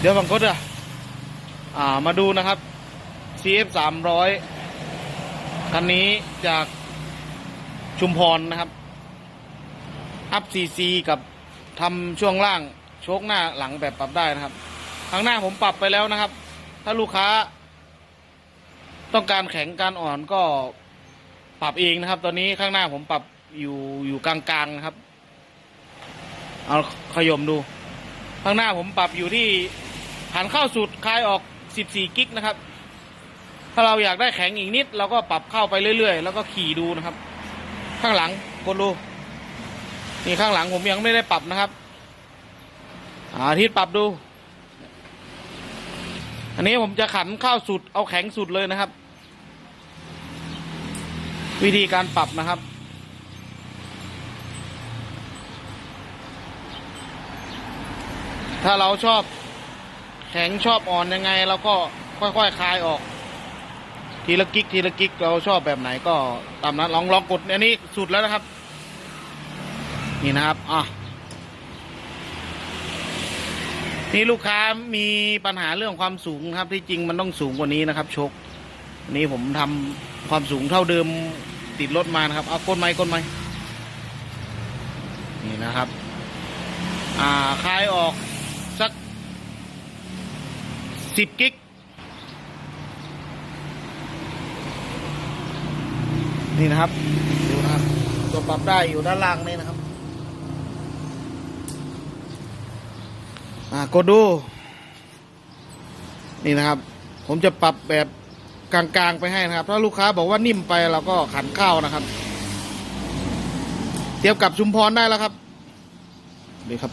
เดี๋ยวบังกดอะอ่ามาดูนะครับ CF สามร้อยคันนี้จากชุมพรนะครับ อัพซีซีกับทำช่วงล่างโชคหน้าหลังแบบปรับได้นะครับข้างหน้าผมปรับไปแล้วนะครับ ถ้าลูกค้า ต้องการแข็งการอ่อนก็ปรับเองนะครับ ตอนนี้ข้างหน้าผมปรับอยู่อยู่กลางๆนะครับ เอาขยมดู ข้างหน้าผมปรับอยู่ที่ หันเข้าสุดคลายออก 14 กิกนะครับ ถ้าเราอยากได้แข็งอีกนิด เราก็ปรับเข้าไปเรื่อยๆ แล้วก็ขี่ดูนะครับ ข้างหลังกดดูนี่ข้างหลังผมยังไม่ได้ปรับนะครับอาที่ปรับดู อันนี้ผมจะขันเข้าสุดเอาแข็งสุดเลยนะครับ วิธีการปรับนะครับ ถ้าเราชอบ แข็งชอบอ่อนยังไงเราก็ค่อยๆคลายออก ทีละกิกทีละกิกเราชอบแบบไหนก็ตามนั้นลองลองกดอันนี้สุดแล้วนะครับ นี่นะครับอะนี่ลูกค้ามีปัญหาเรื่องความสูงครับ ที่จริงมันต้องสูงกว่านี้นะครับชกนี้ผมทำความสูงเท่าเดิมติดรถมานะครับ เอาก้นไม้ก้นไม้นี่นะครับ อ่าคลายออก สิบกิก นี่นะครับ ดูนะครับ ตัวปรับได้อยู่ด้านล่างนี่นะครับ อ่ากดดู นี่นะครับ ผมจะปรับแบบกลางๆไปให้นะครับ ถ้าลูกค้าบอกว่านิ่มไปเราก็ขันเข้านะครับ เทียบกับชุมพรได้แล้วครับนี่ครับ